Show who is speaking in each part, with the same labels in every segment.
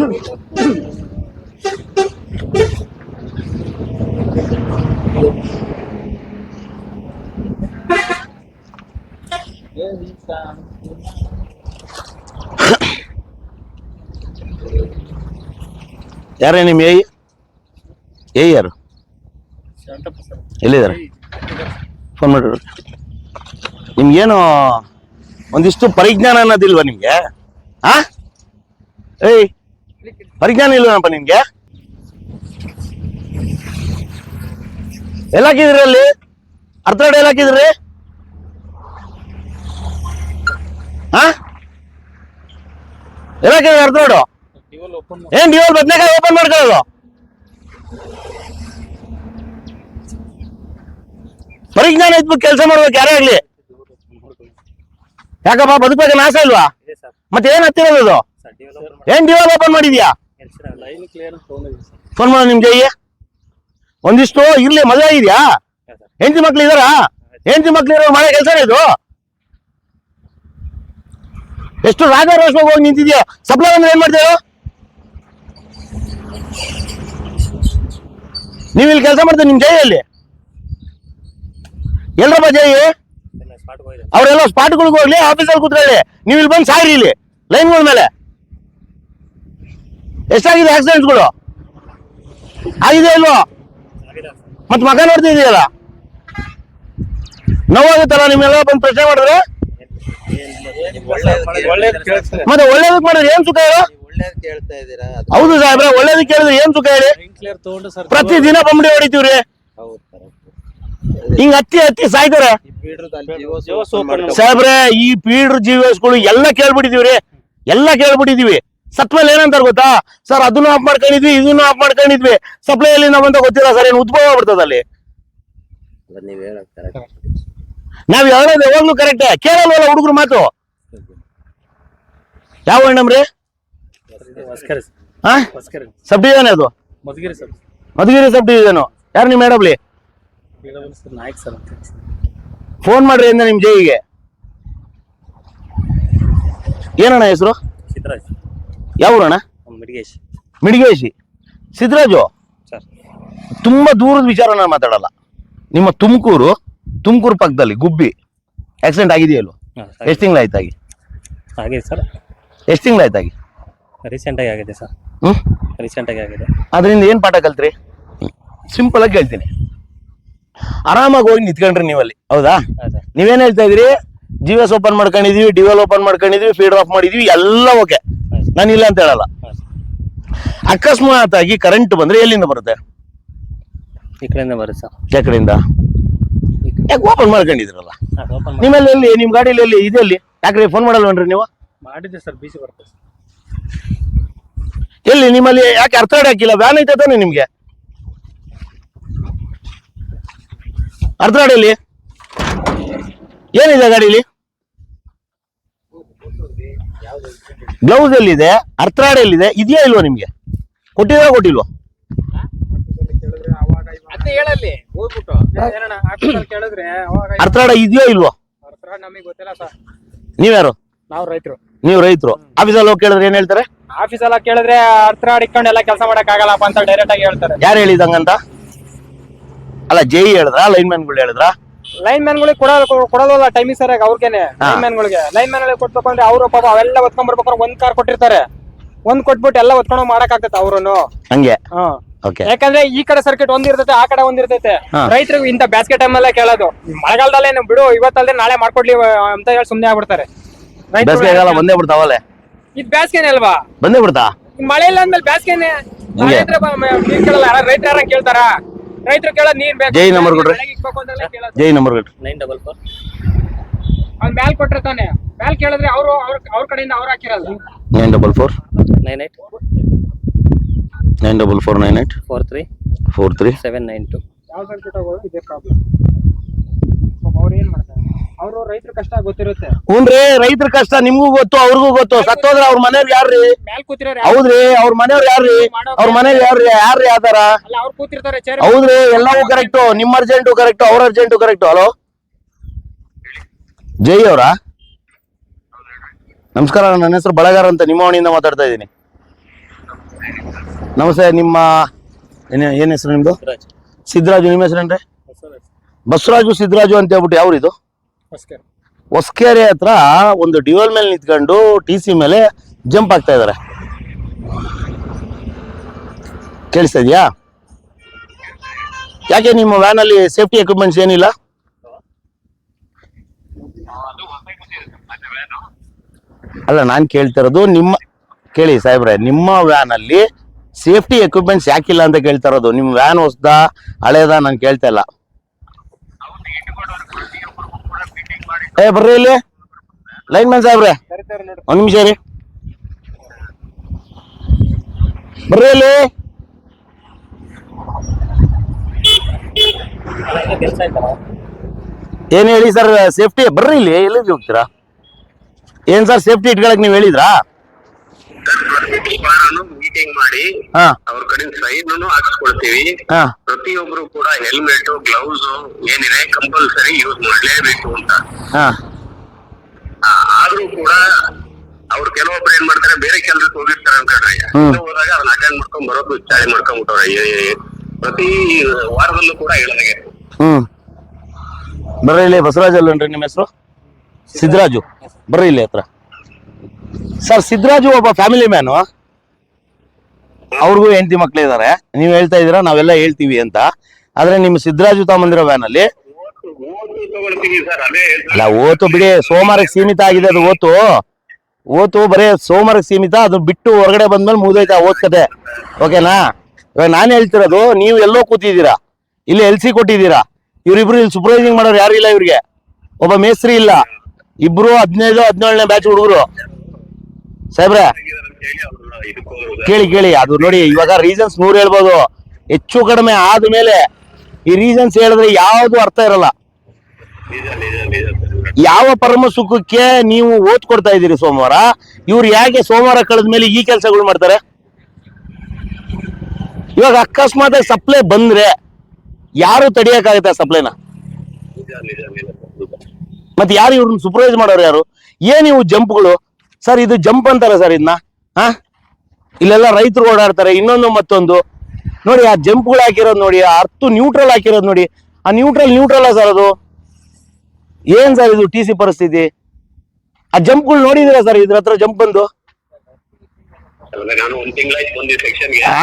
Speaker 1: ಯಾರೇ ನಿಮ್ ಏಯ್ ಏಯ್ ಯಾರು? ಎಲ್ಲಿದ್ದಾರೆ? ಫೋನ್ ಮಾಡಿ. ನಿಮ್ಗೇನು ಒಂದಿಷ್ಟು ಪರಿಜ್ಞಾನ ಅನ್ನೋದಿಲ್ವಾ ನಿಮ್ಗೆ? ಆ? ಏಯ್ ಪರಿಜ್ಞಾನ ಇಲ್ವೇನಪ್ಪ ನಿಮ್ಗೆ? ಎಲ್ಲ ಹಾಕಿದ್ರಿ ಅಲ್ಲಿ? ಅರ್ಧ ಎಲ್ಲ ಹಾಕಿದ್ರಿ ಹಾ? ಎಲ್ಲ ಹಾಕಿದ್ರಿ ಅರ್ಧ ನೋಡು ಏನ್ ಡಿವಲ್ ಬದ್ನೆಕಾಯಿ ಓಪನ್ ಮಾಡ್ಕೊಳ್ಳೋದು? ಪರಿಜ್ಞಾನ ಇದ್ಬಿಟ್ಟು ಕೆಲಸ ಮಾಡ್ಬೇಕು ಯಾರೇ ಆಗ್ಲಿ? ಯಾಕಪ್ಪ ಬದುಕಬೇಕು ನಾಶ ಇಲ್ವಾ? ಮತ್ತೆ ಏನ್ ಹತ್ತಿರೋದು ಏನ್ ಡಿವಲ್ ಓಪನ್ ಮಾಡಿದ್ಯಾ? ಫೋನ್ ಮಾಡೋ ನಿಮ್ ಜೈ ಒಂದಿಷ್ಟು ಇರ್ಲಿ ಮದುವೆ ಆಗಿದ್ಯಾ? ಹೆಂಡತಿ ಮಕ್ಳು ಇದಾರಾ? ಹೆಂಡತಿ ಮಕ್ಳು ಇರೋ ಮಳೆ ಕೆಲಸ ಇದು? ಎಷ್ಟು ರಾಜಾರೋಷವಾಗಿ ಹೋಗಿ ನಿಂತಿದ್ಯಾ? ಸಪ್ಲೈ ಅಂದ್ರೆ ಏನ್ ಮಾಡ್ತೇವ ನೀವು ಇಲ್ಲಿ ಕೆಲಸ ಮಾಡ್ತೀರಿ ನಿಮ್ ಜೈಯಲ್ಲಿ ಎಲ್ರಪ್ಪ ಜೈ
Speaker 2: ಅವ್ರೆಲ್ಲ ಸ್ಪಾಟ್ ಹೋಗಿದೆ
Speaker 1: ಅವರೆಲ್ಲ ಸ್ಪಾಟ್ಗಳಿಗೆ ಹೋಗ್ಲಿ ಆಫೀಸಲ್ಲಿ ಕೂತ್ಕೊಳ್ಳಿ. ನೀವು ಇಲ್ಲಿ ಬಂದು ಸಾಯ್ರಿ ಇಲ್ಲಿ ಲೈನ್ಗಳ ಮೇಲೆ. ಎಷ್ಟಾಗಿದೆ ಆಕ್ಸಿಡೆಂಟ್ಗಳು ಆಗಿದೆ ಇಲ್ವೋ? ಮತ್ತೆ ಮಗ ನೋಡ್ತಿದೀಯಲ್ಲ ನೋವಾಗುತ್ತಲ್ಲ, ನಿಮ್ಮೆಲ್ಲ ಬಂದು ಪ್ರಶ್ನೆ ಮಾಡಿದ್ರೆ? ಮತ್ತೆ ಒಳ್ಳೇದಕ್ಕೆ ಮಾಡಿದ್ರೆ ಏನ್ ಸುಖ ಹೇಳು? ಹೌದು ಸಾಹೇಬ್ರೆ, ಒಳ್ಳೇದಕ್ಕೆ ಕೇಳಿದ್ರೆ ಏನ್ ಸುಖ ಹೇಳಿ? ಪ್ರತಿ ದಿನ ಬಂಬಡಿ ಹೊಡಿತೀವ್ರಿ. ಹಿಂಗ್ ಹತ್ತಿ ಹತ್ತಿ ಸಾಯ್ತಾರೆ. ಸಾಹೇಬ್ರೆ, ಈ ಪೀಡ್ರ ಜೀವಸ್ಗಳು ಎಲ್ಲ ಕೇಳ್ಬಿಟ್ಟಿದೀವ್ರಿ ಎಲ್ಲ ಕೇಳ್ಬಿಟ್ಟಿದೀವಿ ಸತ್ಮೇಲೆ ಏನಂತಾರೆ ಗೊತ್ತಾ? ಸರ್ ಅದನ್ನು ಆಫ್ ಮಾಡ್ಕೊಂಡಿದ್ವಿ ಇದನ್ನು ಆಫ್ ಮಾಡ್ಕೊಂಡಿದ್ವಿ. ಸಪ್ಲೈ ಅಲ್ಲಿ ನಾವಂತ ಗೊತ್ತಿಲ್ಲ ಸರ್ ಏನು ಉದ್ಭವ ಆಗ್ಬಿಡ್ತದ ಅಲ್ಲಿ.
Speaker 3: ನೀವ್.
Speaker 1: ನಾವ್ ಹೇಳೋದು ಯಾವಾಗ್ಲೂ ಕರೆಕ್ಟ್ ಕೇಳಲ್ವಲ್ಲ ಹುಡುಗರು ಮಾತು? ಯಾವ ಅಣ್ಣಮ್ರಿ ಸಬ್ ಡಿವಿಷನ್ ಅದು
Speaker 2: ಮಧುಗಿರಿ
Speaker 1: ಸಬ್ ಡಿವಿಷನ್ ಯಾರು
Speaker 2: ನಿಮ್ ಮೇಡಮ್ಲಿ ನಾಯಕ್ ಸರ್
Speaker 1: ಫೋನ್ ಮಾಡ್ರಿ ಅಂದ್ರೆ ನಿಮ್ ಜೈಗೆ ಏನಣ್ಣ ಹೆಸರು?
Speaker 2: ಸಿದ್ದರಾಜ್
Speaker 1: ಯಾವ ಊರಣ್ಣ?
Speaker 2: ನಮ್ಮ ಮಿಡಿಗೇಶ್
Speaker 1: ಮಿಡಿಗೇಶಿ ಸಿದ್ದರಾಜು
Speaker 2: ಸರ್.
Speaker 1: ತುಂಬಾ ದೂರದ ವಿಚಾರ ನಾನು ಮಾತಾಡಲ್ಲ. ನಿಮ್ಮ ತುಮಕೂರು ತುಮಕೂರು ಪಕ್ಕದಲ್ಲಿ ಗುಬ್ಬಿ. ಆಕ್ಸಿಡೆಂಟ್ ಆಗಿದೆಯಲ್ಲ ಎಷ್ಟು ತಿಂಗಳಾಯ್ತಾಗಿ
Speaker 2: ಆಗಿದೆ ಸರ್?
Speaker 1: ಎಷ್ಟು ತಿಂಗಳಾಯ್ತಾಗಿ
Speaker 2: ರೀಸೆಂಟಾಗಿ ಆಗಿದೆ ಸರ್.
Speaker 1: ಹ್ಞೂ
Speaker 2: ರೀಸೆಂಟಾಗಿ ಆಗಿದೆ.
Speaker 1: ಅದರಿಂದ ಏನು ಪಾಠ ಕಲ್ತ್ರಿ? ಸಿಂಪಲ್ ಆಗಿ ಹೇಳ್ತೀನಿ ಆರಾಮಾಗಿ ಹೋಗಿ ನಿಂತ್ಕೊಂಡ್ರಿ ನೀವಲ್ಲಿ. ಹೌದಾ? ನೀವೇನ್ ಹೇಳ್ತಾ ಇದ್ರಿ ಜಿ ಎಸ್ ಓಪನ್ ಮಾಡ್ಕೊಂಡಿದೀವಿ ಡಿವೆಲ್ ಓಪನ್ ಮಾಡ್ಕೊಂಡಿದೀವಿ ಫೀಡ್ ಆಫ್ ಮಾಡಿದೀವಿ ಎಲ್ಲ ಓಕೆ ನಾನು ಇಲ್ಲ ಅಂತ ಹೇಳಲ್ಲ. ಅಕಸ್ಮಾತ್ ಆಗಿ ಕರೆಂಟ್ ಬಂದ್ರೆ ಎಲ್ಲಿಂದ ಬರುತ್ತೆ?
Speaker 2: ಈ ಕಡೆಯಿಂದ ಬರುತ್ತೆ ಸರ್.
Speaker 1: ಯಾವ ಕಡೆಯಿಂದ? ಯಾಕೆ ಓಪನ್ ಮಾಡ್ಕೊಂಡಿದ್ರಲ್ಲ
Speaker 2: ಓಪನ್
Speaker 1: ನಿಮ್ಮಲ್ಲಿ ಎಲ್ಲಿ ನಿಮ್ ಗಾಡಿಲಿ ಎಲ್ಲಿ ಇದೆಲ್ಲಿ ಯಾಕ್ರಿ ಫೋನ್ ಮಾಡಲ್ವನ್ರಿ ನೀವು?
Speaker 2: ಮಾಡಿದ್ದೆ ಸರ್ ಬಿಸಿ ಬರುತ್ತೆ ಸರ್.
Speaker 1: ಎಲ್ಲಿ ನಿಮ್ಮಲ್ಲಿ ಯಾಕೆ ಅರ್ಥ ಹಾಕಿಲ್ಲ ವ್ಯಾನ್ ಐತೆ ತಾನೆ ನಿಮ್ಗೆ? ಅರ್ಥ ಎಲ್ಲಿ? ಏನಿದೆ ಗಾಡೀಲಿ? ಗ್ಲೌಸ್ ಎಲ್ಲಿದೆ? ಅರ್ಥಾಡ್ ಎಲ್ಲಿದೆ? ಇದೆಯಾ ಇಲ್ವಾ ನಿಮ್ಗೆ? ಕೊಟ್ಟಿದ್ರಾ ಕೊಟ್ಟಿಲ್ವಾ?
Speaker 4: ಅದೇ ಹೇಳಲ್ಲಿ. ಹೋಗ್ಬಿಟ್ಟು. ಏನಣ್ಣ ಆಫೀಸಲ್ಲಿ ಕೇಳಿದ್ರೆ ಅವಾಗ
Speaker 1: ಅರ್ಥಾಡ ಇದೆಯೋ ಇಲ್ವಾ?
Speaker 4: ಅವ್ರ ಹತ್ರ ನಮಗೆ ಗೊತ್ತಿಲ್ಲ ಸರ್.
Speaker 1: ನೀವ್ಯಾರು?
Speaker 4: ನಾವು ರೈತರು.
Speaker 1: ನೀವು ರೈತರು. ಆಫೀಸಲ್ಲಿ ಹೋಗಿ ಕೇಳಿದ್ರೆ ಏನ್ ಹೇಳ್ತಾರೆ?
Speaker 4: ಆಫೀಸಲ್ಲ ಕೇಳಿದ್ರೆ ಹತ್ರ ಇಟ್ಕೊಂಡು ಎಲ್ಲ ಕೆಲಸ ಮಾಡಕ್ ಆಗಲ್ಲಪ್ಪ ಅಂತ ಡೈರೆಕ್ಟ್ ಆಗಿ ಹೇಳ್ತಾರೆ.
Speaker 1: ಯಾರು ಹೇಳಿದಂಗಂತ? ಅಲ್ಲ ಜೈ ಹೇಳಿದ್ರ? ಲೈನ್ ಮ್ಯಾನ್ಗಳು ಹೇಳಿದ್ರ?
Speaker 4: ಲೈನ್ ಮ್ಯಾನ್ಗಳಿಗೆ ಕೊಡಲ್ಲ ಕೊಡೋದಲ್ಲ ಟೈಮಿಂಗ್ ಸರಿಯಾಗಿ ಅವ್ರಿಗೆ ಲೈನ್ ಮ್ಯಾನ್ಗಳಿಗೆ ಲೈನ್ ಮ್ಯಾನ್ ಕೊಡ್ಬೇಕು ಅಂದ್ರೆ ಅವರು ಪಾಪ ಅವೆಲ್ಲ ಒತ್ಕೊಂಡ್ ಬರ್ಬೇಕಾದ್ರೆ ಒಂದ್ ಕಾರ್ ಕೊಟ್ಟಿರ್ತಾರೆ. ಒಂದ್ ಕೊಟ್ಬಿಟ್ಟು ಎಲ್ಲ ಒತ್ಕೊಂಡು ಮಾಡಕ್ ಆಗ್ತೈತೆ ಅವ್ರುನು.
Speaker 1: ಹಂಗೆ? ಓಕೆ
Speaker 4: ಯಾಕಂದ್ರೆ ಈ ಕಡೆ ಸರ್ಕಿಟ್ ಒಂದ್ ಇರ್ತೈತೆ ಆ ಕಡೆ ಒಂದ್ ಇರ್ತೈತೆ. ರೈತರಿಗೆ ಇಂತ ಬ್ಯಾಸ್ಗೆ ಟೈಮ್ ಅಲ್ಲೇ ಕೇಳೋದು. ಮಳೆಗಾಲದಲ್ಲೇ ನೀವು ಬಿಡು ಇವತ್ತಲ್ದೆ ನಾಳೆ ಮಾಡ್ಕೊಡ್ಲಿ ಅಂತ ಹೇಳಿ ಸುಮ್ನೆ ಆಗ್ಬಿಡ್ತಾರೆ.
Speaker 1: ಬೇಸಿಗೆಗಾಲ ಬಂದೇ ಬಿಡ್ತಾವಲ್ಲೇ
Speaker 4: ಇದು ಬೇಸಿಗೆನೆ ಅಲ್ವಾ?
Speaker 1: ಬಂದೇ ಬಿಡ್ತಾ?
Speaker 4: ಮಳೆ ಇಲ್ಲ ಅಂದ್ಮೇಲೆ
Speaker 1: ಬ್ಯಾಸ್ಗೆನೆ.
Speaker 4: ರೈತರ ಕೇಳ್ತಾರ? ರೈತರು ಕೇಳೋದ್ ನೀರ್ ಬೇಕು.
Speaker 1: ಜೈ ನಂಬರ್ ಕೊಡ್ರಿ.
Speaker 4: ಬೆಳಗ್ಗೆ ಇಕ್ಬೇಕು ಅಂತೆಲ್ಲ ಕೇಳೋದು.
Speaker 1: ಜೈ ನಂಬರ್ ಕೊಡ್ರಿ.
Speaker 2: ನೈನ್ ಡಬಲ್ ಫೋರ್
Speaker 4: ಅವ್ನ್ ಮ್ಯಾಲ್ ಕೊಟ್ರೆ ತಾನೆ. ಮ್ಯಾಲ್ ಕೇಳಿದ್ರೆ ಅವರು ಅವ್ರ ಅವ್ರ ಕಡೆಯಿಂದ ಅವ್ರು ಹಾಕಿರಲ್ಲ
Speaker 1: nine double four
Speaker 2: nine eight
Speaker 1: nine double four nine eight
Speaker 2: four three
Speaker 1: four three
Speaker 2: seven nine two
Speaker 4: ಯಾವ ಸರ್ಕಿಟ್ ಹೋಗೋದು ಇದೇ ಪ್ರಾಬ್ಲಮ್ ಅವ್ರು ಏನ್ ಮಾಡ್ತಾರೆ? ಅವರು ರೈತರ ಕಷ್ಟ ಗೊತ್ತಿರುತ್ತೆ.
Speaker 1: ಹ್ಞೂನ್ರಿ ರೈತರ ಕಷ್ಟ ನಿಮ್ಗೂ ಗೊತ್ತು ಅವ್ರಿಗೂ ಗೊತ್ತು. ಸತ್ತೋದ್ರ ಅವ್ರ ಮನೆಯವ್ರು ಯಾರ್ರಿ?
Speaker 4: ಮ್ಯಾಲ್ ಕೂತಿರೋರು
Speaker 1: ಹೌದ್ರಿ ಅವ್ರ ಮನೆಯವ್ರ ಯಾರ್ರಿ? ಅವ್ರ ಮನೇಲಿ ಯಾರ್ರಿ? ಯಾರ್ರಿ ಆತರ
Speaker 4: ಅಲ್ಲ ಅವ್ರು ಕೂತಿರ್ತಾರೆ ಚೇರ್
Speaker 1: ಹೌದ್ರಿ ಎಲ್ಲವೂ ಕರೆಕ್ಟ್ ನಿಮ್ಮ ಅರ್ಜೆಂಟು ಕರೆಕ್ಟ್ ಅವ್ರ ಅರ್ಜೆಂಟು ಕರೆಕ್ಟ್ ಹಲೋ ಜೈ ಅವರಾ? ನಮಸ್ಕಾರ ನನ್ನ ಹೆಸರು ಬಳಗಾರ ಅಂತ ನಿಮ್ಮ ಮನೆಯಿಂದ ಮಾತಾಡ್ತಾ ಇದ್ದೀನಿ. ನಮಸ್ತೆ ನಿಮ್ಮ ಏನ ಏನ್ ಹೆಸರು ನಿಮ್ದು?
Speaker 2: ಸಿದ್ಧರಾಜು.
Speaker 1: ಸಿದ್ದರಾಜು ನಿಮ್ಮ ಹೆಸರೇನ್ರಿ? ಬಸವರಾಜು. ಸಿದ್ದರಾಜು ಅಂತ ಹೇಳ್ಬಿಟ್ಟು ಯಾವ್ರಿದು? ಹೊಸಕೆರೆ ಹತ್ರ ಒಂದು ಡ್ಯೂಯಲ್ ಮೇಲೆ ನಿಂತ್ಕೊಂಡು ಟಿ ಸಿ ಮೇಲೆ ಜಂಪ್ ಆಗ್ತಾ ಇದ್ದಾರೆ ಕೇಳಿಸ್ತಾ ಯಾಕೆ ನಿಮ್ಮ ವ್ಯಾನ್ ಅಲ್ಲಿ ಸೇಫ್ಟಿ ಎಕ್ವಿಪ್ಮೆಂಟ್ಸ್ ಏನಿಲ್ಲ? ಅಲ್ಲ, ನಾನು ಕೇಳ್ತಿರೋದು ನಿಮ್ಮ ಕೇಳಿ ಸಾಹೇಬ್ರೆ, ನಿಮ್ಮ ವ್ಯಾನ್ ಅಲ್ಲಿ ಸೇಫ್ಟಿ ಎಕ್ವಿಪ್ಮೆಂಟ್ಸ್ ಯಾಕಿಲ್ಲ ಅಂತ ಕೇಳ್ತಾ ಇರೋದು? ನಿಮ್ಮ ವ್ಯಾನ್ ಹೊಸ್ದಾ, ಹಳೇದಾ? ನಾನು ಕೇಳ್ತಾ ಇಲ್ಲ. ಏ, ಬರ್ರಿ ಇಲ್ಲಿ. ಲೈನ್ ಮ್ಯಾನ್ ಸಾಹೇಬ್ರೆ. ಒಂದ್ ನಿಮಿಷ ರೀ ಬರ್ರಿ ಇಲ್ಲಿ. ಏನ್ ಹೇಳಿ ಸರ್ ಸೇಫ್ಟಿ ಬರ್ರಿ ಇಲ್ಲಿ, ಎಲ್ಲಿಗೆ ಹೋಗ್ತೀರಾ? ಏನ್ ಸರ್ ಸೇಫ್ಟಿ ಇಟ್ಕೊಳಕ್ ನೀವ್ ಹೇಳಿದ್ರಾ?
Speaker 5: ಮೀಟಿಂಗ್ ಮಾಡಿ
Speaker 1: ಹಾ.
Speaker 5: ಅವ್ರ ಕಡೆ ಸೈನ್ ಹಾಕಿಸ್ಕೊಳ್ತೀವಿ
Speaker 1: ಹಾ.
Speaker 5: ಪ್ರತಿಯೊಬ್ರು ಕೂಡ ಹೆಲ್ಮೆಟ್ ಗ್ಲೌಸ್ ಏನಿದೆ ಕಂಪಲ್ಸರಿ ಯೂಸ್ ಮಾಡಲೇಬೇಕು ಅಂತ.
Speaker 1: ಹಾ.
Speaker 5: ಆ, ಆದ್ರೂ ಕೂಡ ಅವ್ರು ಕೆಲವೊಬ್ರು ಏನ್ ಮಾಡ್ತಾರೆ ಬೇರೆ ಕೆಲಸಕ್ಕೆ ಹೋಗಿರ್ತಾರೆ ಅನ್ಕೊಂಡ್ರಿ
Speaker 1: ಹ್ಮ್.
Speaker 5: ಹೋದಾಗ ಅದನ್ನ ಅಟೆಂಡ್ ಮಾಡ್ಕೊಂಡ್ ಬರೋದು ಚಾರಿ ಮಾಡ್ಕೊಂಡ್ಬಿಟ್ಟವ್ರೆ. ಏ- ಪ್ರತಿ ವಾರದಲ್ಲೂ ಕೂಡ ಹೇಳೋದಾಗೆ.
Speaker 1: ಹ್ಮ್. ಬರ್ರಿ ಇಲ್ಲಿ ಬಸವರಾಜ್ ಅಲ್ಲೇನ್ರಿ ನಿಮ್ಮ ಹೆಸರು? ಸಿದ್ದರಾಜು ಬರ್ರಿ ಇಲ್ಲಿ ಹತ್ರ. ಸರ್ ಸಿದ್ದರಾಜು ಒಬ್ಬ ಫ್ಯಾಮಿಲಿ ಮ್ಯಾನು ಅವ್ರಿಗೂ ಹೆಂಡತಿ ಮಕ್ಳು ಇದಾರೆ. ನೀವು ಹೇಳ್ತಾ ಇದೀರಾ ನಾವೆಲ್ಲ ಹೇಳ್ತೀವಿ ಅಂತ. ಆದ್ರೆ ನಿಮ್ಮ ಸಿದ್ದರಾಜು ತಮ್ಮಂದಿರೋ ವ್ಯಾನ್ ಅಲ್ಲಿ ಅಲ್ಲ, ಓತು ಬಿಡಿ, ಸೋಮವಾರಕ್ಕೆ ಸೀಮಿತ ಆಗಿದೆ ಅದು ಓತು. ಓತು, ಬರೀ ಸೋಮವಾರಕ್ಕೆ ಸೀಮಿತ, ಅದು ಬಿಟ್ಟು ಹೊರಗಡೆ ಬಂದ್ಮೇಲೆ ಮುಗಿದೈತೆ ಆ ಓದ್ ಕತೆ. ಓಕೆನಾ? ಇವಾಗ ನಾನು ಹೇಳ್ತಿರೋದು, ನೀವು ಎಲ್ಲೋ ಕೂತಿದ್ದೀರಾ? ಇಲ್ಲಿ ಎಲ್ ಸಿ ಕೊಟ್ಟಿದ್ದೀರಾ? ಇವ್ರಿಬ್ರು ಇಲ್ಲಿ ಸೂಪರ್ವೈಸಿಂಗ್ ಮಾಡೋರು ಯಾರು ಇಲ್ಲ ಇವ್ರಿಗೆ? ಒಬ್ಬ ಮೇಸ್ತ್ರಿ ಇಲ್ಲ. ಇಬ್ರು ಹದಿನೈದು, ಹದಿನೇಳನೇ ಬ್ಯಾಚ್ ಹುಡುಗರು. ಸಾಹೇಬ್ರೆ, ಕೇಳಿ ಕೇಳಿ. ಅದು ನೋಡಿ, ಇವಾಗ ರೀಸನ್ಸ್ ನೂರು ಹೇಳ್ಬೋದು. ಹೆಚ್ಚು ಕಡಿಮೆ ಆದ್ಮೇಲೆ ಈ ರೀಸನ್ಸ್ ಹೇಳಿದ್ರೆ ಯಾವುದು ಅರ್ಥ ಇರಲ್ಲ. ಯಾವ ಪರಮ ಸುಖಕ್ಕೆ ನೀವು ಓದ್ ಕೊಡ್ತಾ ಇದ್ದೀರಿ ಸೋಮವಾರ? ಇವ್ರು ಯಾಕೆ ಸೋಮವಾರ ಕಳೆದ ಮೇಲೆ ಈ ಕೆಲಸಗಳು ಮಾಡ್ತಾರೆ? ಇವಾಗ ಅಕಸ್ಮಾತ್ ಸಪ್ಲೈ ಬಂದ್ರೆ ಯಾರು ಸಪ್ಲೈನ
Speaker 5: ನಿಜ ನಿಜ ಸರ್
Speaker 1: ಮತ್ತೆ ಯಾರು ಇವ್ರನ್ನ ಸೂಪರ್ವೈಸ್ ಮಾಡೋರು ಯಾರು? ಏನ್ ಇವು ಜಂಪ್ಗಳು? ಸರ್ ಇದು ಜಂಪ್ ಅಂತಾರ ಸರ್ ಇದನ್ನ ಹಾ? ಇಲ್ಲೆಲ್ಲ ರೈತರು ಓಡಾಡ್ತಾರೆ ಇನ್ನೊಂದು ಮತ್ತೊಂದು. ನೋಡಿ ಆ ಜಂಪ್ಗಳು ಹಾಕಿರೋದು ನೋಡಿ ಆ ಅರ್ಥ ನ್ಯೂಟ್ರಲ್ ಹಾಕಿರೋದು ನೋಡಿ. ಆ ನ್ಯೂಟ್ರಲ್ ನ್ಯೂಟ್ರಲ್ ಸರ್ ಅದು? ಏನ್ ಸರ್ ಇದು ಟಿ ಸಿ ಪರಿಸ್ಥಿತಿ? ಆ ಜಂಪ್ಗಳು ನೋಡಿದಿರಾ ಸರ್ ಇದ್ರ ಹತ್ರ ಜಂಪ್ ಬಂದು?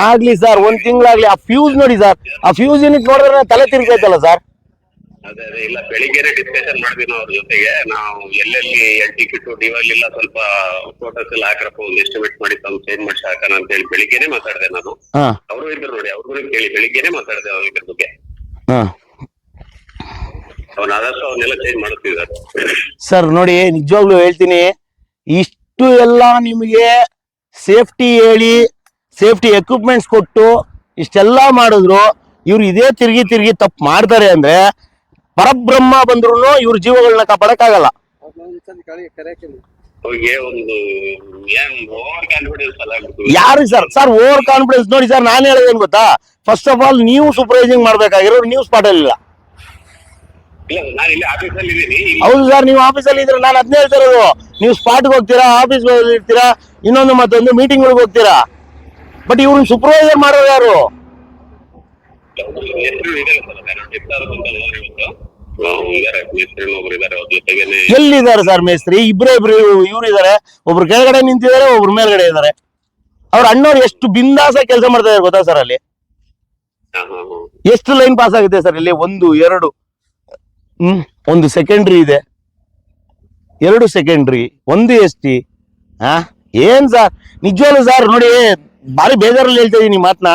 Speaker 1: ಆಗ್ಲಿ ಸರ್ ಒಂದ್ ತಿಂಗಳಾಗ್ಲಿ ಆ ಫ್ಯೂಸ್ ನೋಡಿ ಸರ್ ಆ ಫ್ಯೂಸ್ ಯೂನಿಟ್ ನೋಡಿದ್ರೆ ತಲೆ ತಿರ್ಗೈತಲ್ಲ ಸರ್?
Speaker 5: ಅದೇ ಅದೇ. ಇಲ್ಲ ಬೆಳಿಗ್ಗೆನೆ ಡಿಸ್ಕಷನ್ ಮಾಡಿದ್ವಿ ನಾವು ಅವ್ರ ಜೊತೆಗೆ. ನಾವು ಎಲ್ಲೆಲ್ಲಿ ಎಲ್ ಟಿಕೆಟ್ ಡಿವಲ್ ಇಲ್ಲ ಸ್ವಲ್ಪ ಫೋಟೋಸ್ ಎಲ್ಲ ಹಾಕ್ರಪ್ಪ ಒಂದು ಎಸ್ಟಿಮೇಟ್ ಮಾಡಿ ತಾವು ಚೇಂಜ್ ಮಾಡಿ ಹಾಕೋಣ ಅಂತ ಹೇಳಿ ಬೆಳಿಗ್ಗೆನೆ ಮಾತಾಡಿದೆ ನಾನು.
Speaker 1: ಹಾ.
Speaker 5: ಅವರು ಇದ್ರು ನೋಡಿ ಅವ್ರಿಗೂ ಕೇಳಿ ಬೆಳಿಗ್ಗೆನೆ ಮಾತಾಡಿದೆ ಅವ್ರ ಇದ್ರ ಬಗ್ಗೆ.
Speaker 1: ಹಾ.
Speaker 5: ಅವ್ನ ಆದಷ್ಟು ಅವನ್ನೆಲ್ಲ ಚೇಂಜ್ ಮಾಡುತ್ತಿದ್ದಾರೆ.
Speaker 1: ಸರ್ ನೋಡಿ ನಿಜವಾಗ್ಲೂ ಹೇಳ್ತೀನಿ ಇಷ್ಟು ಎಲ್ಲ ನಿಮಗೆ ಸೇಫ್ಟಿ ಹೇಳಿ ಸೇಫ್ಟಿ ಎಕ್ವಿಪ್ಮೆಂಟ್ಸ್ ಕೊಟ್ಟು ಇಷ್ಟೆಲ್ಲ ಮಾಡಿದ್ರು ಇವ್ರು ಇದೇ ತಿರುಗಿ ತಿರುಗಿ ತಪ್ಪು ಮಾಡ್ತಾರೆ ಅಂದ್ರೆ ಪರಬ್ರಹ್ಮ ಬಂದ್ರು ಇವ್ರ ಜೀವಗಳನ್ನ ಕಾಪಾಡಕ್ಕಾಗಲ್ಲ. ಯಾರು ಸರ್ ಸರ್ ಓವರ್ ಕಾನ್ಫಿಡೆನ್ಸ್ ನೋಡಿ ಸರ್ ನಾನು ಹೇಳೋದೇನು ಗೊತ್ತಾ? ಫಸ್ಟ್ ಆಫ್ ಆಲ್ ನೀವು ಸೂಪರ್ವೈಸಿಂಗ್ ಮಾಡ್ಬೇಕಾಗಿರೋ ನೀವು ಸ್ಪಾಟ್ ಅಲ್ಲಿ ಇಲ್ಲ.
Speaker 5: ಇಲ್ಲ ನಾನು ಇಲ್ಲಿ ಆಫೀಸಲ್ಲಿ ಇದ್ದೀನಿ
Speaker 1: ಹೌದು ಸರ್ ನೀವು ಆಫೀಸಲ್ಲಿ ಇದ್ರೆ ನಾನು ಅದನ್ನೇ ಹೇಳ್ತಾ ಇರೋದು. ನೀವು ಸ್ಪಾಟ್ಗೆ ಹೋಗ್ತೀರಾ ಆಫೀಸ್ ಇರ್ತೀರಾ ಇನ್ನೊಂದು ಮತ್ತೊಂದು ಮೀಟಿಂಗ್ಗಳಿಗೆ ಹೋಗ್ತೀರಾ? ಬಟ್ ಇವ್ರನ್ನ ಸೂಪರ್ವೈಸರ್ ಮಾಡೋರು ಯಾರು?
Speaker 5: ಇದಾರೆ ಇದಾರೆ
Speaker 1: ಎಲ್ಲಿದ್ದಾರೆ ಸರ್ ಮೇಸ್ತ್ರಿ? ಇಬ್ರು ಇಬ್ರು ಇವ್ರು ಇದಾರೆ ಒಬ್ರು ಕೆಳಗಡೆ ನಿಂತಿದ್ದಾರೆ, ಒಬ್ರು ಮೇಲ್ಗಡೆ ಇದ್ದಾರೆ. ಅವ್ರ ಅಣ್ಣವ್ರು ಎಷ್ಟು ಬಿಂದಾಸ ಕೆಲಸ ಮಾಡ್ತಾ ಇದಾರೆ ಗೊತ್ತಾ ಸರ್ ಅಲ್ಲಿ? ಎಷ್ಟು ಲೈನ್ ಪಾಸ್ ಆಗುತ್ತೆ ಸರ್ ಇಲ್ಲಿ? ಒಂದು, ಎರಡು. ಹ್ಮ್, ಒಂದು ಸೆಕೆಂಡ್ರಿ ಇದೆ. ಎರಡು ಸೆಕೆಂಡ್ರಿ ಒಂದು ಎಸ್ ಟಿ ಹಾ, ಏನ್ ಸರ್? ನಿಜವಾಗ್ಲೂ ಸರ್, ನೋಡಿ, ಭಾರಿ ಬೇಜಾರಲ್ಲಿ ಹೇಳ್ತಾ ಇದೀನಿ ಮಾತನ್ನ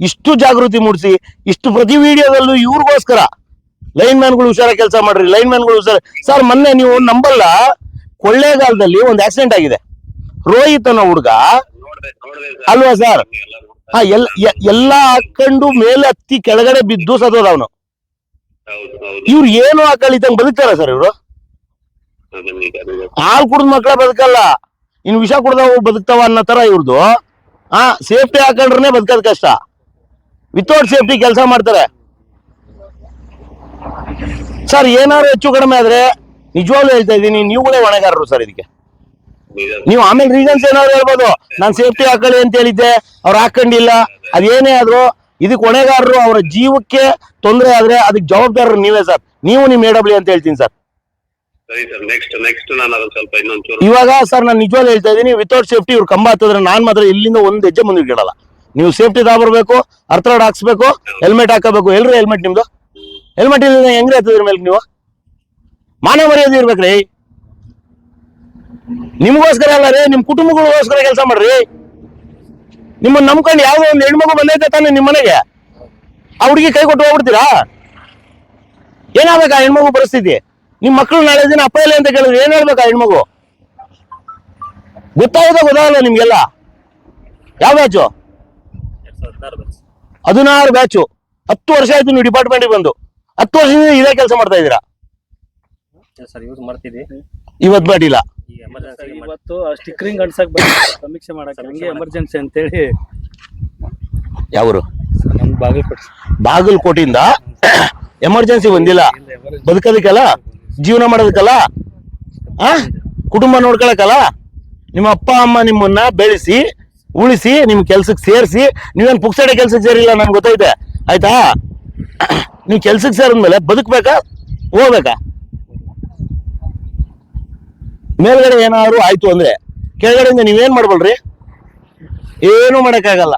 Speaker 1: ಇಷ್ಟು ಜಾಗೃತಿ ಮೂಡಿಸಿ, ಇಷ್ಟು ಪ್ರತಿ ವಿಡಿಯೋದಲ್ಲೂ ಇವ್ರಿಗೋಸ್ಕರ ಲೈನ್ ಮ್ಯಾನ್ಗಳು ಹುಷಾರ ಕೆಲಸ ಮಾಡ್ರಿ ಲೈನ್ ಮ್ಯಾನ್ಗಳು ಹುಷಾರ ಸರ್ ಮೊನ್ನೆ ನೀವು ನಂಬಲ್ಲ, ಕೊಳ್ಳೇಗಾಲದಲ್ಲಿ ಒಂದು ಆಕ್ಸಿಡೆಂಟ್ ಆಗಿದೆ. ರೋಹಿತ್ ಅನ್ನೋ ಹುಡುಗ ಅಲ್ವಾ ಸರ್ ಹಾ ಎಲ್ಲ ಎಲ್ಲಾ ಹಾಕೊಂಡು ಮೇಲೆ ಹತ್ತಿ ಕೆಳಗಡೆ ಬಿದ್ದು ಸತೋದ ಅವನು. ಇವ್ರು ಏನು ಹಾಕಳಿತಂಗ್ ಬದುಕ್ತಾರ ಸರ್ ಇವರು? ಹಾಲ್ ಕುಡ್ದ ಮಕ್ಳ ಬದುಕಲ್ಲ. ಇನ್ ವಿಷ ಕುಡ್ದವ್ ಬದುಕ್ತಾವ ಅನ್ನೋ ತರ ಇವ್ರದ್ದು ಹಾ, ಸೇಫ್ಟಿ ಹಾಕೊಂಡ್ರೆ ಬದುಕೋದ್ ಕಷ್ಟ. ವಿತೌಟ್ ಸೇಫ್ಟಿ ಕೆಲಸ ಮಾಡ್ತಾರೆ. ಸರ್ ಏನಾದ್ರು ಹೆಚ್ಚು ಕಡಿಮೆ ಆದ್ರೆ ನಿಜವಾಗ್ಲೂ ಹೇಳ್ತಾ ಇದ್ದೀನಿ ನೀವುಗಳೇ ಹೊಣೆಗಾರರು ಸರ್ ಇದಕ್ಕೆ. ನೀವು ಆಮೇಲೆ ರೀಸನ್ಸ್ ಏನಾದ್ರು ಹೇಳ್ಬೋದು? ನಾನ್ ಸೇಫ್ಟಿ ಹಾಕೊಳ್ಳಿ ಅಂತ ಹೇಳಿದ್ದೆ ಅವ್ರು ಹಾಕೊಂಡಿಲ್ಲ ಅದೇನೇ ಆದ್ರೂ ಇದಕ್ಕೆ ಹೊಣೆಗಾರರು ಅವರ ಜೀವಕ್ಕೆ ತೊಂದರೆ ಆದ್ರೆ ಅದಕ್ಕೆ ಜವಾಬ್ದಾರರು ನೀವೇ ಸರ್. ನೀವು ನಿಮ್ ಎ ಅಂತ ಹೇಳ್ತೀನಿ ಸರ್. ಇವಾಗ ಸರ್ ನಾನು ನಿಜವಾಗ್ಲೂ ಹೇಳ್ತಾ ಇದ್ದೀನಿ ವಿತೌಟ್ ಸೇಫ್ಟಿ ಇವ್ರು ಕಂಬ ಹತ್ತಿದ್ರೆ ನಾನ್ ಮಾತ್ರ ಇಲ್ಲಿಂದ ಒಂದ್ ಹೆಜ್ಜೆ ಮುಂದೆ ಇಡಲ್ಲ. ನೀವು ಸೇಫ್ಟಿ ತಗೊಬರ್ಬೇಕು ಅರ್ಥಡ್ ಹಾಕ್ಸ್ಬೇಕು ಹೆಲ್ಮೆಟ್ ಹಾಕಬೇಕು. ಎಲ್ರಿ ಹೆಲ್ಮೆಟ್ ನಿಮ್ದು? ಹೆಲ್ಮೆಟ್ ಇಲ್ಲದೆ ಹೆಂಗ್ರಿ ಹತ್ತಿದ್ರ ಮೇಲೆ ನೀವು? ಮಾನ ಮರ್ಯಾದೆ ಇರ್ಬೇಕ್ರಿ. ನಿಮಗೋಸ್ಕರ ಅಲ್ಲ ರೀ ನಿಮ್ ಕುಟುಂಬಗಳಿಗೋಸ್ಕರ ಕೆಲಸ ಮಾಡ್ರಿ. ನಿಮ್ಮನ್ನ ನಂಬ್ಕೊಂಡು ಯಾವ್ದೋ ಒಂದು ಹೆಣ್ಮಗು ಬಂದೈತೆ ತಾನೆ ನಿಮ್ಮ ಮನೆಗೆ. ಆ ಹುಡುಗಿ ಕೈ ಕೊಟ್ಟು ಹೋಗ್ಬಿಡ್ತೀರಾ? ಏನಾಗ್ಬೇಕು ಆ ಹೆಣ್ಮಗು ಪರಿಸ್ಥಿತಿ? ನಿಮ್ ಮಕ್ಕಳು ನಾಳೆ ದಿನ ಅಪ್ಪ ಇಲ್ಲ ಅಂತ ಕೇಳಿದ್ರೆ ಏನ್ ಹೇಳ್ಬೇಕು ಆ ಹೆಣ್ಮಗು? ಗೊತ್ತಾಗೋದ ಗೊತ್ತಾಗಲ್ಲ ನಿಮ್ಗೆಲ್ಲ. ಯಾವ ಬ್ಯಾಚು?
Speaker 2: ಹದಿನಾರು ಬ್ಯಾಚ್.
Speaker 1: ಹದಿನಾರು ಬ್ಯಾಚು. ಹತ್ತು ವರ್ಷ ಆಯ್ತು ನೀವು ಡಿಪಾರ್ಟ್ಮೆಂಟ್ ಬಂದು. ಹತ್ತು ವರ್ಷದಿಂದ ಇದೇ ಕೆಲಸ ಮಾಡ್ತಾ ಇದ್ದೀರಾ?
Speaker 2: ಸರ್ ಯೂಸ್ ಮಾಡ್ತಿದ್ವಿ.
Speaker 1: ಇವತ್ ಮಾಡಿಲ್ಲ
Speaker 2: ಈ ಎಮರ್ಜೆನ್ಸಿ
Speaker 6: ಇವತ್ತು ಸ್ಟಿಕ್ಕರಿಂಗ್ ಅನ್ಸಕ್ ಬಂದ ಸಮೀಕ್ಷೆ ಮಾಡಕ್ಕೆ ಹಂಗೆ ಎಮರ್ಜೆನ್ಸಿ ಅಂತೇಳಿ.
Speaker 1: ಯಾವರು?
Speaker 6: ನಮ್ ಬಾಗಲಕೋಟೆ
Speaker 1: ಬಾಗಲಕೋಟೆಯಿಂದ ಎಮರ್ಜೆನ್ಸಿ ಬಂದಿಲ್ಲ. ಬದುಕೋದಕ್ಕಲ್ಲ? ಜೀವನ ಮಾಡೋದಕ್ಕಲ್ಲ? ಆ? ಕುಟುಂಬ ನೋಡ್ಕೊಳಕಲ್ಲ ನಿಮ್ಮ ಅಪ್ಪ ಅಮ್ಮ ನಿಮ್ಮನ್ನ ಬೆಳೆಸಿ ಉಳಿಸಿ ನಿಮ್ ಕೆಲ್ಸಕ್ಕೆ ಸೇರಿಸಿ ನೀವೇನ್ ಪುಕ್ಸಡೆ ಕೆಲ್ಸಕ್ಕೆ ಸೇರಿಲ್ಲ ನನ್ಗೆ ಗೊತ್ತೈತೆ. ಆಯ್ತಾ? ನೀವು ಕೆಲ್ಸಕ್ಕೆ ಸೇರಿದ್ಮೇಲೆ ಬದುಕ್ಬೇಕಾ, ಹೋಗ್ಬೇಕಾ? ಮೇಲ್ಗಡೆ ಏನಾದ್ರು ಆಯ್ತು ಅಂದ್ರೆ, ಕೆಳಗಡೆಯಿಂದ ನೀವೇನ್ ಮಾಡ್ಬಲ್ರಿ? ಏನು ಮಾಡಕ್ಕಾಗಲ್ಲ.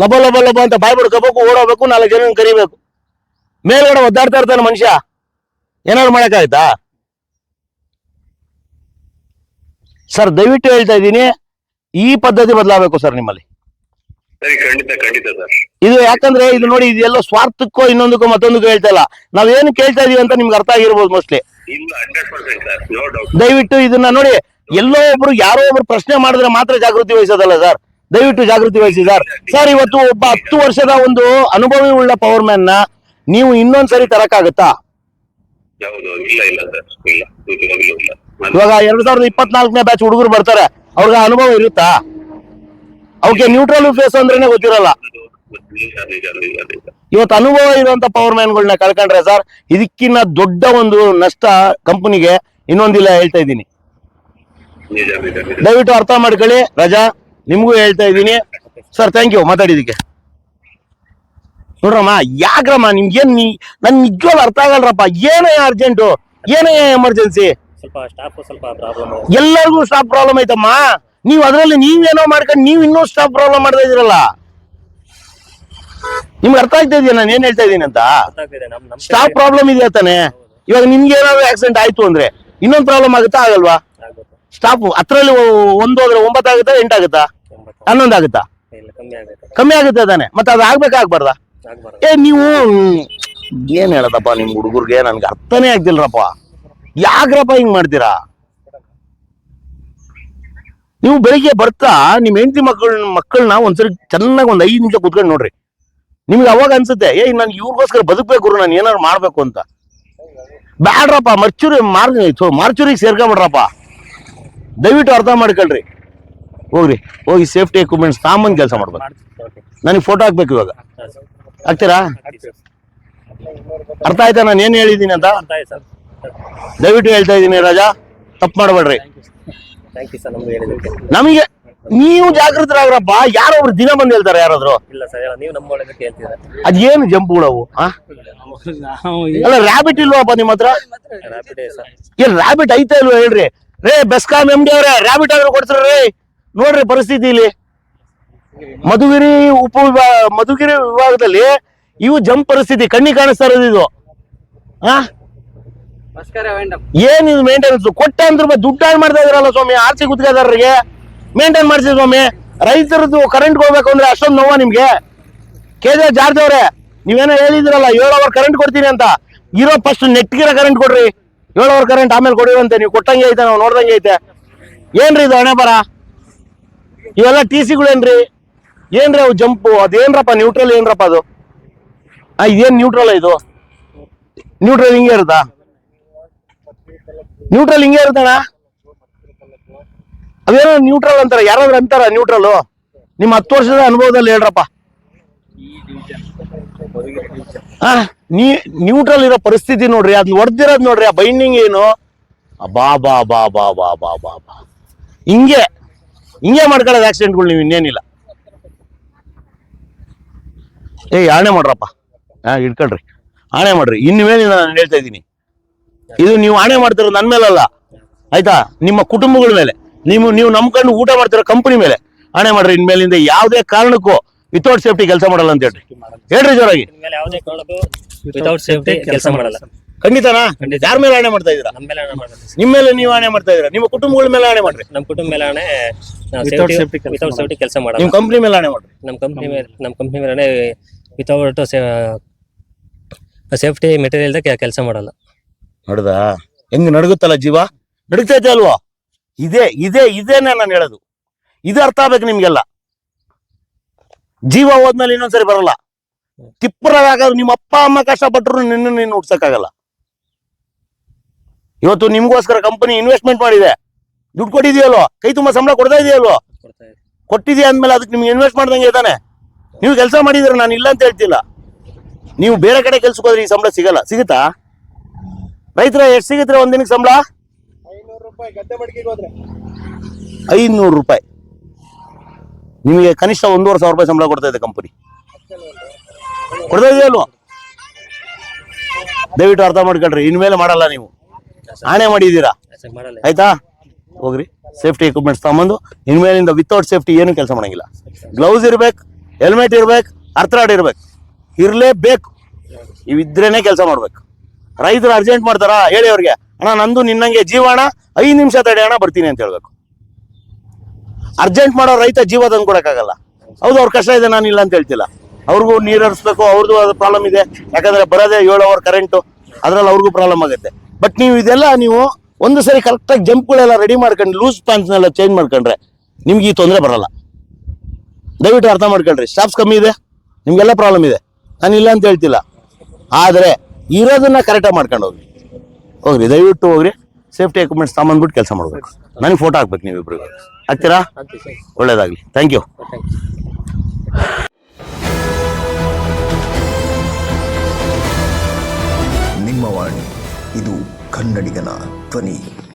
Speaker 1: ಲಬ ಲಬ ಲಬ ಅಂತ ಬಾಯ್ ಬಿಡ್ಕೋಬೇಕು ಓಡೋಬೇಕು ನಾಲ್ಕು ಜನ ಕರಿಬೇಕು. ಮೇಲ್ಗಡೆ ಒದ್ದಾಡ್ತಾ ಇರ್ತಾನೆ ಮನುಷ್ಯ. ಏನಾದ್ರು ಮಾಡಕ್ಕಾಯ್ತಾ ಸರ್, ದಯವಿಟ್ಟು ಹೇಳ್ತಾ ಇದ್ದೀನಿ, ಈ ಪದ್ಧತಿ ಬದಲಾಗಬೇಕು ಸರ್ ನಿಮ್ಮಲ್ಲಿ.
Speaker 5: ಸರಿ ಖಂಡಿತ ಖಂಡಿತ ಸರ್.
Speaker 1: ಇದು ಯಾಕಂದ್ರೆ ಇದು ನೋಡಿ ಇದೆಲ್ಲ ಸ್ವಾರ್ಥಕ್ಕೋ ಇನ್ನೊಂದಕ್ಕೋ ಮತ್ತೊಂದಕ್ಕೋ ಹೇಳ್ತಾ ಇಲ್ಲ. ನಾವೇನು ಕೇಳ್ತಾ ಇದೀವಿ ಅಂತ ನಿಮ್ಗೆ ಅರ್ಥ ಆಗಿರ್ಬೋದು ಮೋಸ್ಟ್ಲಿ
Speaker 5: ಇಲ್ಲ hundred percent sir. No doubt
Speaker 1: ದಯವಿಟ್ಟು ಇದನ್ನ ನೋಡಿ ಎಲ್ಲೋ ಒಬ್ರು ಯಾರೋ ಒಬ್ರು ಪ್ರಶ್ನೆ ಮಾಡಿದ್ರೆ ಮಾತ್ರ ಜಾಗೃತಿ ವಹಿಸೋದಲ್ಲ ಸರ್ ದಯವಿಟ್ಟು ಜಾಗೃತಿ ವಹಿಸಿ ಸರ್ ಸರ್ ಇವತ್ತು ಒಬ್ಬ ಹತ್ತು ವರ್ಷದ ಒಂದು ಅನುಭವಿ ಉಳ್ಳ ಪವರ್ ಮ್ಯಾನ್ನ ನೀವು ಇನ್ನೊಂದ್ಸರಿ ತರಕಾಗತ್ತಾ
Speaker 5: ಹೌದು ಇಲ್ಲ ಸರ್.
Speaker 1: ಇವಾಗ ಎರಡ್ ಸಾವಿರದ ಇಪ್ಪತ್ನಾಲ್ಕನೇ ಬ್ಯಾಚ್ ಹುಡುಗರು ಬರ್ತಾರೆ. ಅವ್ರಿಗೆ ಅನುಭವ ಇರುತ್ತಾ? ಅವಕ್ಕೆ ನ್ಯೂಟ್ರಲ್ ಫೇಸ್ ಅಂದ್ರೇನೆ ಗೊತ್ತಿರಲ್ಲ. ಇವತ್ತು ಅನುಭವ ಇರುವಂತ ಪವರ್ ಮ್ಯಾನ್ ಗಳನ್ನ ಕಳ್ಕೊಂಡ್ರೆ ಸರ್ ಇದಕ್ಕಿನ್ನ ದೊಡ್ಡ ಒಂದು ನಷ್ಟ ಕಂಪನಿಗೆ ಇನ್ನೊಂದಿಲ್ಲ ಹೇಳ್ತಾ ಇದ್ದೀನಿ. ದಯವಿಟ್ಟು ಅರ್ಥ ಮಾಡ್ಕೊಳ್ಳಿ ರಜಾ ನಿಮ್ಗೂ ಹೇಳ್ತಾ ಇದ್ದೀನಿ. ಸರ್ ಥ್ಯಾಂಕ್ ಯು ಮಾತಾಡಿದಕ್ಕೆ ನೋಡ್ರಮ್ಮ ಯಾಕ್ರಮ್ಮ ನಿಮ್ಗೇನ್ ನೀ ನನ್ ನಿಜವಾಗ್ ಅರ್ಥ ಆಗಲ್ರಪ್ಪ. ಏನೇ ಅರ್ಜೆಂಟು ಏನೇ ಎಮರ್ಜೆನ್ಸಿ
Speaker 2: ಸ್ವಲ್ಪ ಸ್ಟಾಫ್ ಸ್ವಲ್ಪ ಪ್ರಾಬ್ಲಮ್
Speaker 1: ಎಲ್ಲರಿಗೂ ಸ್ಟಾಪ್ ಪ್ರಾಬ್ಲಮ್ ಐತಮ್ಮ ನೀವು ಅದರಲ್ಲಿ ನೀವೇನೋ ಮಾಡ್ಕೊಂಡು ನೀವು ಇನ್ನೂ ಸ್ಟಾಪ್ ಪ್ರಾಬ್ಲಮ್ ಮಾಡ್ತಾ ಇದೀರಲ್ಲ ನಿಮ್ಗೆ ಅರ್ಥ ಆಗ್ತಾ ಇದೆಯಾ? ನಾನು ಏನ್ ಹೇಳ್ತಾ ಇದ್ದೀನಿ ಅಂತ? ಸ್ಟಾಪ್ ಪ್ರಾಬ್ಲಮ್ ಇದೆಯಾ ತಾನೆ? ಇವಾಗ ನಿಮ್ಗೆ ಏನಾದ್ರು ಆಕ್ಸಿಡೆಂಟ್ ಆಯ್ತು ಅಂದ್ರೆ ಇನ್ನೊಂದು ಪ್ರಾಬ್ಲಮ್ ಆಗುತ್ತಾ? ಆಗಲ್ವಾ? ಸ್ಟಾಪ್ ಅದ್ರಲ್ಲಿ ಒಂದು ಹೋದ್ರೆ ಒಂಬತ್ತಾಗುತ್ತಾ ಎಂಟಾಗುತ್ತಾ
Speaker 2: ಆಗುತ್ತಾ?
Speaker 1: ಹನ್ನೊಂದು ಆಗುತ್ತಾ?
Speaker 2: ಕಮ್ಮಿ ಆಗೈತೆ
Speaker 1: ಕಮ್ಮಿ ಆಗುತ್ತೆ ತಾನೆ? ಮತ್ತೆ ಅದು ಆಗ್ಬೇಕಾಗ್ಬಾರ್ದಾ
Speaker 2: ಆಗ್ಬಾರ್ದು.
Speaker 1: ಏ ನೀವು ಏನ್ ಹೇಳದಪ್ಪ ನಿಮ್ ಹುಡುಗರ್ಗೆ? ನನ್ಗೆ ಅರ್ಥನೇ ಆಗ್ತಿಲ್ರಪ್ಪ. ಯಾಕ್ರಪ್ಪ ಹಿಂಗ್ ಮಾಡ್ತೀರಾ? ನೀವು ಬೆಳಿಗ್ಗೆ ಬರ್ತಾ ನಿಮ್ ಹೆಂಡತಿ ಮಕ್ಕಳ ಮಕ್ಕಳನ್ನ ಒಂದ್ಸರಿ ಚೆನ್ನಾಗಿ ಒಂದ್ ಐದು ನಿಮಿಷ ಕುತ್ಕೊಂಡು ನೋಡ್ರಿ. ನಿಮ್ಗೆ ಅವಾಗ ಅನ್ಸುತ್ತೆ ಏ ನಾನು ಇವ್ರಿಗೋಸ್ಕರ ಬದುಕ್ಬೇಕು ನಾನು ಏನಾದ್ರು ಮಾಡ್ಬೇಕು ಅಂತ. ಬ್ಯಾಡ್ರಪ್ಪ ಮರ್ಚೂರಿ ಮಾರ್ ಮಾರ್ಚೂರಿಗೆ ಸೇರ್ಕೊಂಬಿಡ್ರಪ್ಪ. ದಯವಿಟ್ಟು ಅರ್ಥ ಮಾಡ್ಕೊಳ್ರಿ. ಹೋಗ್ರಿ ಹೋಗಿ ಸೇಫ್ಟಿ ಎಕ್ವಿಪ್ಮೆಂಟ್ಸ್ ತಾಂಬಂದ್ ಕೆಲಸ ಮಾಡ್ಬೇಕು. ನನಗೆ ಫೋಟೋ ಹಾಕ್ಬೇಕು ಇವಾಗ.
Speaker 2: ಆಗ್ತೀರಾ
Speaker 1: ಹಾಕ್ತೀರಾ? ಅರ್ಥ ಆಯ್ತಾ? ನಾನು ಏನು ಹೇಳಿದ್ದೀನಿ ಅಂತ? ದಯವಿಟ್ಟು ಹೇಳ್ತಾ ಇದ್ದೀನಿ ರಾಜಾ. ತಪ್ಪು ಮಾಡಬೇಡ್ರಿ.
Speaker 2: ಥ್ಯಾಂಕ್ ಯು ಸರ್ ನಮ್ಗೆ ಹೇಳಿದ್ದಕ್ಕೆ
Speaker 1: ನಮಗೆ ನೀವು ಜಾಗೃತರಾಗ್ರಪ್ಪ ಯಾರೋ ಒಬ್ರು ದಿನ ಬಂದು ಹೇಳ್ತಾರೆ ಯಾರಾದ್ರು.
Speaker 2: ಇಲ್ಲ ಸರ್ ನೀವು ನಮ್ಮ ಒಳಗೆ
Speaker 1: ಅದೇನು ಆ?
Speaker 6: ನಾವು
Speaker 1: ಅಲ್ಲ ರ್ಯಾಬಿಟ್ ಇಲ್ವಾಪ್ಪ ನಿಮ್ಮ ಹತ್ರ?
Speaker 2: ರ್ಯಾಪಿಡ್ ಸರ್
Speaker 1: ಏನ್ ರ್ಯಾಬಿಟ್ ಐತಾ ಇಲ್ವಾ ಹೇಳ್ರಿ? ರೇ ಬೆಸ್ಕಾಂ ಎಂ ಡಿ ಅವ್ರೆ ರ್ಯಾಬಿಟ್ ಆದ್ರೂ ಕೊಡ್ತಾರ ರೇ. ನೋಡ್ರಿ ಪರಿಸ್ಥಿತಿ ಇಲ್ಲಿ. ಮಧುಗಿರಿ ಉಪ ವಿಭಾಗ ಮಧುಗಿರಿ ವಿಭಾಗದಲ್ಲಿ ಇವು ಜಂಪ್ ಪರಿಸ್ಥಿತಿ ಕಣ್ಣಿ ಕಾಣಿಸ್ತಾ ಇರೋದು ಇದು. ಆ? ಏನ್ ಇದು ಮೇಂಟೆನೆನ್ಸ್ ಕೊಟ್ಟೆ ಅಂದ್ರೆ ದುಡ್ಡು ಹಾಳು ಮಾಡ್ತಾ ಇದ್ರಲ್ಲ ಸ್ವಾಮಿ? ಆರ್ಸಿ ಗುತ್ತಿಗೆದಾರರಿಗೆ? ಮೇಂಟೈನ್ ಮಾಡಿಸಿ ಸ್ವಾಮಿ. ರೈತರದ್ದು ಕರೆಂಟ್ ಹೋಗ್ಬೇಕು ಅಂದ್ರೆ ಅಷ್ಟೊಂದು ನೋವ ನಿಮ್ಗೆ? ಕೆ ಜೆ ಜಾರ್ಜ್ ಅವ್ರೆ, ನೀವೇನೋ ಹೇಳಿದ್ರಲ್ಲ, ಏಳು ಅವರ್ ಕರೆಂಟ್ ಕೊಡ್ತೀನಿ ಅಂತ. ಇರೋ ಫಸ್ಟ್ ನೆಟ್ಗಿರೋ ಕರೆಂಟ್ ಕೊಡ್ರಿ. ಏಳು ಅವರ್ ಕರೆಂಟ್ ಆಮೇಲೆ ಕೊಡಿರಂತೆ, ನೀವು ಕೊಟ್ಟಂಗೆ ಐತೆ, ನಾವು ನೋಡ್ದಂಗೆ ಐತೆ. ಏನ್ರಿ ಇದು ಹಣೆ ಬರ? ಇವೆಲ್ಲ ಟಿ ಸಿಗಳೇನ್ರಿ ಏನ್ರಿ ಅವು ಜಂಪು? ಅದೇನ್ರಪ್ಪ ನ್ಯೂಟ್ರಲ್ ಏನ್ರಪ್ಪ ಅದು? ಆ, ಇದೇನ್ ನ್ಯೂಟ್ರಲ್ ಇದು? ನ್ಯೂಟ್ರಲ್ ಹಿಂಗೆ ಇರುತ್ತಾ? ನ್ಯೂಟ್ರಲ್ ಹಿಂಗೆ ಇರುತ್ತಣ್ಣ ಅದೇನೋ ನ್ಯೂಟ್ರಲ್ ಅಂತಾರ, ಯಾರಾದ್ರೂ ಅಂತಾರ ನ್ಯೂಟ್ರಲ್ ನಿಮ್ಮ ಹತ್ತು ವರ್ಷದ ಅನುಭವದಲ್ಲಿ ಹೇಳ್ರಪ್ಪ. ನೀ ನ್ಯೂಟ್ರಲ್ ಇರೋ ಪರಿಸ್ಥಿತಿ ನೋಡ್ರಿ ಅದ್ ಹೊಡೆದಿರೋದ್ ನೋಡ್ರಿ, ಆ ಬೈಂಡಿಂಗ್ ಏನು? ಬಾ ಬಾ ಬಾ ಬಾ ಬಾ ಬಾ ಬಾ ಬಾ. ಹಿಂಗೆ ಹಿಂಗೆ ಮಾಡ್ಕೊಳ್ಳೋದು ಆಕ್ಸಿಡೆಂಟ್ಗಳು ನೀವು ಇನ್ನೇನಿಲ್ಲ. ಏ ಆಣೆ ಮಾಡ್ರಪ್ಪ. ಹಾ ಇಟ್ಕೊಳ್ರಿ ಆಣೆ ಮಾಡ್ರಿ. ಮೇಲೆ ನಾನು ಹೇಳ್ತಾ ಇದ್ದೀನಿ. ಇದು ನೀವು ಆಣೆ ಮಾಡ್ತಿರೋ ನನ್ನ ಮೇಲಲ್ಲ. ಆಯ್ತಾ? ನಿಮ್ಮ ಕುಟುಂಬಗಳ ಮೇಲೆ. ನೀವು ನೀವು ನಂಬ್ಕೊಂಡು ಊಟ ಮಾಡ್ತಿರೋ ಕಂಪನಿ ಮೇಲೆ ಆಣೆ ಮಾಡ್ರಿ. ಇನ್ಮೇಲಿಂದ ಯಾವುದೇ ಕಾರಣಕ್ಕೂ ವಿತೌಟ್ ಸೇಫ್ಟಿ ಕೆಲಸ ಮಾಡಲ್ಲ ಅಂತ ಹೇಳ್ರಿ. ಹೇಳ್ರಿ ಜೋರಾಗಿ.
Speaker 2: ಇನ್ಮೇಲೆ ಯಾವುದೇ ಕಾರಣಕ್ಕೂ ವಿತೌಟ್ ಸೇಫ್ಟಿ ಕೆಲಸ ಮಾಡಲ್ಲ.
Speaker 1: ಖಂಡಿತನಾ?
Speaker 2: ಖಂಡಿತ.
Speaker 1: ಯಾರ ಮೇಲೆ ಆಣೆ ಮಾಡ್ತಾ ಇದ್ದೀರಾ?
Speaker 2: ಮಾಡಲ್ಲ
Speaker 1: ನಿಮ್ಮ ಮೇಲೆ ನೀವು ಆಣೆ ಮಾಡ್ತಾ ಇದ್ದೀರಾ? ನಿಮ್ಮ ಕುಟುಂಬಗಳ ಮೇಲೆ ಆಣೆ ಮಾಡ್ರಿ.
Speaker 2: ನಮ್ಮ ಕುಟುಂಬ ಮೇಲೆ
Speaker 6: ಆಣೆ
Speaker 2: ವಿತೌಟ್ ಸೇಫ್ಟಿ ಕೆಲಸ ಮಾಡಲ್ಲ.
Speaker 1: ನಿಮ್ಮ ಕಂಪ್ನಿ ಮೇಲೆ ಆಣೆ ಮಾಡ್ರಿ.
Speaker 2: ನಮ್ಮ ಕಂಪ್ನಿ ಮೇಲೆ ನಮ್ಮ ಕಂಪ್ನಿ ಮೇಲೆ ವಿತೌಟ್ ಸೇಫ್ಟಿ ಮೆಟೀರಿಯಲ್ ಕೆಲಸ ಮಾಡಲ್ಲ.
Speaker 1: ನೋಡ್ದಾ? ಹೆಂಗ್ ನಡಗುತ್ತಲ್ಲ ಜೀವ? ನಡುಗ್ತೈತೆ ಅಲ್ವಾ? ಇದೇ ಇದೇ, ಇದೇನೆ ನಾನು ಹೇಳೋದು. ಇದು ಅರ್ಥ ಆಗ್ಬೇಕು ನಿಮ್ಗೆಲ್ಲ. ಜೀವ ಹೋದ್ಮೇಲೆ ಇನ್ನೊಂದ್ಸರಿ ಬರಲ್ಲ. ತಿಪ್ಪರಾಗ ನಿಮ್ಮ ಅಪ್ಪ, ಅಮ್ಮ ಕಷ್ಟಪಟ್ಟರು ನಿನ್ನ ನೀನು ಹುಡ್ಸಕ್ಕಾಗಲ್ಲ ಇವತ್ತು ನಿಮ್ಗೋಸ್ಕರ ಕಂಪನಿ ಇನ್ವೆಸ್ಟ್ಮೆಂಟ್ ಮಾಡಿದೆ. ದುಡ್ಡು ಕೊಟ್ಟಿದೆಯಲ್ವ ಕೈ ತುಂಬಾ ಸಂಬಳ ಕೊಡ್ತಾ ಇದೆಯಲ್ವ? ಕೊಟ್ಟಿದ್ಯಾ ಅಂದ್ಮೇಲೆ ಅದಕ್ಕೆ ನಿಮ್ಗೆ ಇನ್ವೆಸ್ಟ್ ಮಾಡ್ದಂಗೆ ತಾನೆ? ನೀವು ಕೆಲಸ ಮಾಡಿದ್ರೆ ನಾನು ಇಲ್ಲ ಅಂತ ಹೇಳ್ತಿಲ್ಲ. ನೀವು ಬೇರೆ ಕಡೆ ಕೆಲ್ಸಕ್ಕೆ ಹೋದ್ರೆ ಈ ಸಂಬಳ ಸಿಗಲ್ಲ. ಸಿಗುತ್ತಾ? ರೈತರ ಎಷ್ಟು ಸಿಗುತ್ತೆ ದಿನಕ್ಕೆ ಸಂಬಳ?
Speaker 4: ಐನೂರು ರೂಪಾಯಿ
Speaker 1: ನಿಮಗೆ ಕನಿಷ್ಠ ಒಂದೂವರೆ ಸಾವಿರ ರೂಪಾಯಿ ಸಂಬಳ ಕೊಡ್ತಾ ಇದೆ ಕಂಪನಿ ಕೊಡ್ತಾ ಇದೆಯಲ್ವ ದಯವಿಟ್ಟು ಅರ್ಥ ಮಾಡ್ಕೊಳ್ರಿ ಇನ್ಮೇಲೆ ಮಾಡಲ್ಲ ನೀವು. ಆಣೆ ಮಾಡಿದ್ದೀರಾ? ಆಯ್ತಾ? ಹೋಗ್ರಿ ಸೇಫ್ಟಿ ಎಕ್ವಿಪ್ಮೆಂಟ್ಸ್ ತಗೊಂಬಂದು ಇನ್ಮೇಲಿಂದ ವಿತೌಟ್ ಸೇಫ್ಟಿ ಏನು ಕೆಲಸ ಮಾಡಂಗಿಲ್ಲ. ಗ್ಲೌಸ್ ಇರ್ಬೇಕು ಹೆಲ್ಮೆಟ್ ಇರ್ಬೇಕು ಅರ್ಥರಾಡ್ ಇರ್ಬೇಕು. ಇರ್ಲೇಬೇಕು. ಇವಿದ್ರೇನೆ ಕೆಲಸ ಮಾಡ್ಬೇಕು. ರೈತರು ಅರ್ಜೆಂಟ್ ಮಾಡ್ತಾರಾ? ಹೇಳಿ ಅವ್ರಿಗೆ. ಅಣ್ಣ, ನಂದು ನಿನ್ನಂಗೆ ಜೀವಣ, ಐದು ನಿಮಿಷ ತಡೆ ಅಣ್ಣ, ಬರ್ತೀನಿ ಅಂತ ಹೇಳ್ಬೇಕು. ಅರ್ಜೆಂಟ್ ಮಾಡೋ ರೈತ ಜೀವ ತಂದು ಕೊಡೋಕ್ಕಾಗಲ್ಲ. ಹೌದು, ಅವ್ರ ಕಷ್ಟ ಇದೆ ನಾನು ಇಲ್ಲ ಅಂತ ಹೇಳ್ತಿಲ್ಲ. ಅವ್ರಿಗೂ ನೀರು ಹರಿಸ್ಬೇಕು ಅವ್ರದ್ದು ಅದು ಪ್ರಾಬ್ಲಮ್ ಇದೆ. ಯಾಕಂದ್ರೆ ಬರೋದೇ ಏಳು ಅವರ್ ಕರೆಂಟು ಅದ್ರಲ್ಲಿ ಅವ್ರಿಗೂ ಪ್ರಾಬ್ಲಮ್ ಆಗುತ್ತೆ. ಬಟ್ ನೀವು ಇದೆಲ್ಲ ನೀವು ಒಂದು ಸರಿ ಕರೆಕ್ಟಾಗಿ ಜಂಪ್ಗಳೆಲ್ಲ ರೆಡಿ ಮಾಡ್ಕೊಂಡು ಲೂಸ್ ಪ್ಯಾಂಟ್ಸ್ನೆಲ್ಲ ಚೇಂಜ್ ಮಾಡ್ಕೊಂಡ್ರೆ ನಿಮ್ಗೆ ಈ ತೊಂದರೆ ಬರಲ್ಲ. ದಯವಿಟ್ಟು ಅರ್ಥ ಮಾಡ್ಕೊಳ್ರಿ. ಸ್ಟಾಫ್ಸ್ ಕಮ್ಮಿ ಇದೆ, ನಿಮ್ಗೆಲ್ಲ ಪ್ರಾಬ್ಲಮ್ ಇದೆ. ನಾನು ಇಲ್ಲ ಅಂತ ಹೇಳ್ತಿಲ್ಲ. ಆದರೆ ಇರೋದನ್ನ ಕರೆಕ್ಟಾಗಿ ಮಾಡ್ಕೊಂಡು ಹೋಗ್ರಿ. ಹೋಗ್ರಿ ದಯವಿಟ್ಟು ಹೋಗ್ರಿ. ಸೇಫ್ಟಿ ಎಕ್ವಿಪ್ಮೆಂಟ್ಸ್ ತಗೊಂಬಂದ್ಬಿಟ್ಟು ಕೆಲಸ ಮಾಡಬೇಕು. ನನಗೆ ಫೋಟೋ ಹಾಕ್ಬೇಕು ನೀವಿಬ್ರು. ಹಾಕ್ತೀರಾ?
Speaker 2: ಒಳ್ಳೇದಾಗಲಿ ಸರ್.
Speaker 1: ಒಳ್ಳೇದಾಗ್ಲಿ. ಥ್ಯಾಂಕ್ ಯು
Speaker 2: ಥ್ಯಾಂಕ್ ಯು
Speaker 7: ನಿಮ್ಮ ವಾಣಿ ಇದು ಕನ್ನಡಿಗನ ಧ್ವನಿ.